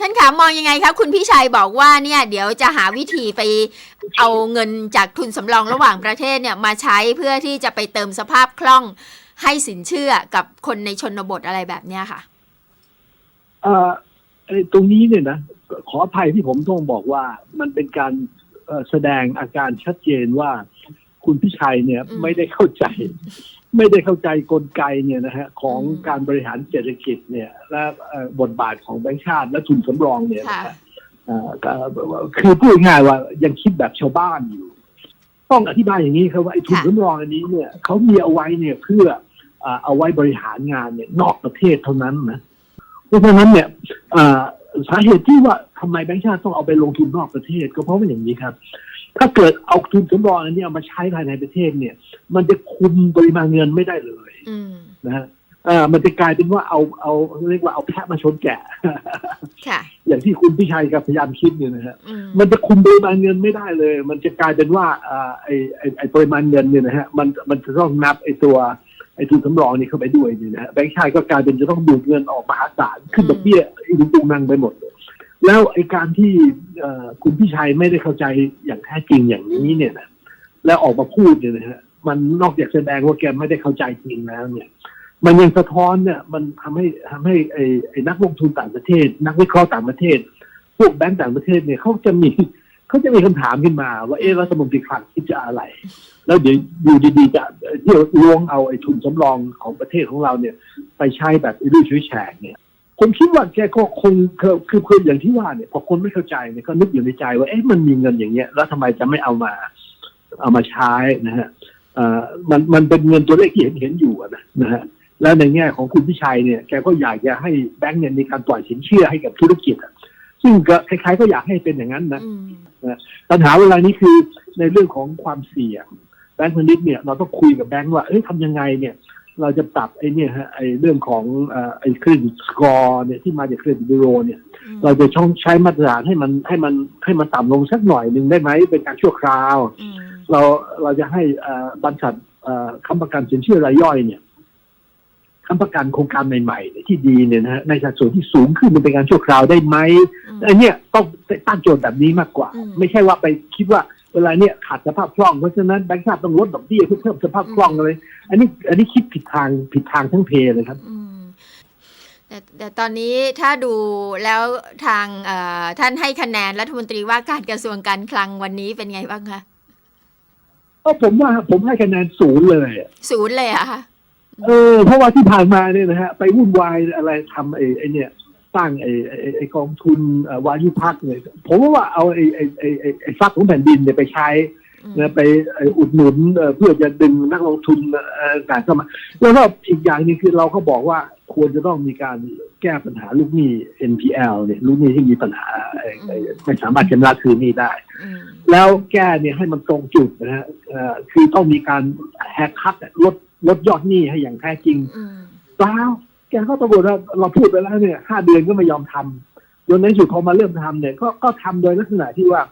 ท่านขามองยังไงครับ คุณพี่ชัยบอกว่าเนี่ยเดี๋ยวจะหาวิธีไปเอาเงินจากทุนสำรองระหว่างประเทศเนี่ยมาใช้เพื่อที่จะไปเติมสภาพคล่องให้สินเชื่อกับคนในชนบทอะไรแบบเนี้ยค่ะเอ่อตรงนี้เนี่ยนะขออภัยที่ผมต้องบอกว่ามันเป็นการแสดงอาการชัดเจนว่าคุณพิชัยเนี่ยมไม่ได้เข้าใจ ไม่ได้เข้าใจกลไกเนี่ยนะฮะของอืมการบริหารเศรษฐกิจเนี่ยและเอ่อบทบาทของแบงก์ชาติ และทุนสำรองเนี่ยนะค่ะฮะเอ่อก็คือพูดง่ายๆว่ายังคิดแบบชาวบ้านอยู่ ต้องอธิบายอย่างนี้ครับว่าไอ้ทุนค่ะสำรองอันนี้เนี่ยเขามีเอาไว้เนี่ยเพื่อเอ่อเอาไว้บริหารงานเนี่ยนอกประเทศเท่านั้นนะเพราะฉะนั้นเนี่ยเอ่อสาเหตุที่ว่า ทำไมแบงก์ชาติต้องเอาไปลงทุนนอกประเทศ ก็เพราะว่าอย่างนี้ครับ ถ้าเกิดเอาทุนสำรองอันนี้เอามาใช้ภายในประเทศเนี่ย มันจะคุมปริมาณเงินไม่ได้เลยอืมนะฮะเอ่อมันจะกลายเป็นว่าเอาเอาเรียกว่าเอาแพะมาชนแกะค่ะอย่างที่คุณพิชัยกับพยายามคิดเนี่ยนะฮะอืมมันจะคุมปริมาณเงินไม่ได้เลย มันจะกลายเป็นว่าเอ่อไอ้ไอ้ไอ้ปริมาณเงินเนี่ยนะฮะมันมันจะต้องนับไอ้ตัวไอ้ทุนสำรองนี่เข้าไปด้วยเนี่ยนะฮะแบงก์ชาติก็กลายเป็นจะต้องดูดเงินออกมหาศาลขึ้นดอกเบี้ยอีลุงตุงนังไปหมดเลย แล้วไอ้การที่คุณพิชัยไม่ได้เข้าใจอย่างแท้จริงอย่างนี้เนี่ยนะแล้วออกมาพูดเนี่ยนะฮะมันนอกจากแสดงว่าแกไม่ได้เข้าใจจริงแล้วเนี่ย มันยังสะท้อนเนี่ยมันทำให้ทำให้ไอ้ไอ้นักลงทุนต่างประเทศ นักวิเคราะห์ต่างประเทศ พวกแบงก์ต่างประเทศเนี่ยเขาจะมีเขาจะมีคำถามขึ้นมา ว่าเอ๊ะรัฐมนตรีคลังคิดจะอะไร แล้วเดี๋ยวอยู่ดีๆจะเที่ยวลวงเอาไอ้ทุนสำรองของประเทศของเราเนี่ย ไปใช้แบบอิรุ่ยชุยแฉกเนี่ย ผมคิดว่าแกก็คงคือคือคืออย่างที่ว่าเนี่ยพอคนไม่เข้าใจเนี่ยก็นึกอยู่ในใจว่าเอ๊ะมันมีเงินอย่างเงี้ยแล้วทำไมจะไม่เอามาเอามาใช้นะฮะเอ่อมันมันเป็นเงินตัวเลขที่เห็นเห็นอยู่อะนะนะฮะแล้วในแง่ของคุณพิชัยเนี่ยแกก็อยากจะให้แบงก์เนี่ยมีการปล่อยสินเชื่อให้กับธุรกิจอะซึ่งก็คล้ายๆก็อยากให้เป็นอย่างนั้นนะอืมปัญหาเวลานี้คือในเรื่องของความเสี่ยงแบงก์พาณิชย์เนี่ยเราต้องคุยกับแบงก์ว่าเอ้ยทำยังไงเนี่ย เราจะปรับไอ้เนี่ยฮะไอ้เรื่องของเอ่อไอ้เครดิตสกอร์เนี่ยที่มาจากเครดิตบูโรเนี่ยอืมเราจะช่องใช้มาตรฐานให้มันให้มันให้มันต่ำลงสักหน่อยหนึ่งได้ไหมเป็นการชั่วคราวอืมเราเราจะให้เอ่อบรรษัทเอ่อค้ำประกันสินเชื่อรายย่อยเนี่ยค้ำประกันโครงการใหม่ๆเนี่ยที่ดีเนี่ยนะฮะในสัดส่วนที่สูงขึ้นเป็นการชั่วคราวได้ไหมอืมไอ้เนี่ยต้องตั้งโจทย์แบบนี้มากกว่าอืมไม่ใช่ว่าไปคิดว่า เวลาเนี่ยขาดสภาพคล่องเพราะฉะนั้นแบงก์ชาติต้องลดดอกเบี้ยเพื่อเพิ่มสภาพคล่องเลย อันนี้อันนี้คิดผิดทางผิดทางทั้งเพเลยครับอืมแต่แต่ตอนนี้ถ้าดูแล้วทางเอ่อท่านให้คะแนนรัฐมนตรีว่าการกระทรวงการคลังวันนี้เป็นไงบ้างคะก็ผมว่าผมให้คะแนนศูนย์เลยอะศูนย์เลยเหรอะคะเออเพราะว่าที่ผ่านมาเนี่ยนะฮะไปวุ่นวายอะไรทำไอ้ไอ้เนี่ย สร้างไอ้ไอ้ไอ้ไอ้กองทุนเอ่อวายุพักเนี่ยผมว่าเอาไอ้ไอ้ไอ้ไอ้ไอ้ทรัพย์ของแผ่นดินเนี่ยไปใช้อืมนะไปเอ่ออุดหนุนเอ่อเพื่อจะดึงนักลงทุนเอ่อต่างเข้ามาแล้วก็อีกอย่างหนึงคือเราก็บอกว่าควรจะต้องมีการแก้ปัญหาลูกหนี้ NPL เนี่ยลูกหนี้ที่มีปัญหาเอ่อเอ่อไม่สามารถชำระคืนหนี้ได้อืมแล้วแก้เนี่ยให้มันตรงจุดนะฮะเอ่อคือต้องมีการแฮกคัดลดลดยอดหนี้ให้อย่างแท้จริงอืมเปล่า แกก็ตำรวจว่าเราพูดไปแล้วเนี่ยห้าเดือนก็ไม่ยอมทำจนในที่สุดพอมาเริ่มทำเนี่ยก็ก็ทำโดยลักษณะที่ว่า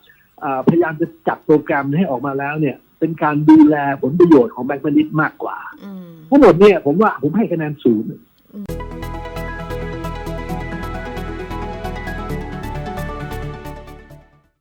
อ่าพยายามจะจัดโปรแกรมให้ออกมาแล้วเนี่ย เป็นการดูแลผลประโยชน์ของแบงก์พาณิชย์มากกว่าอืมทั้งหมดเนี่ยผมว่าผมให้คะแนนศูนย์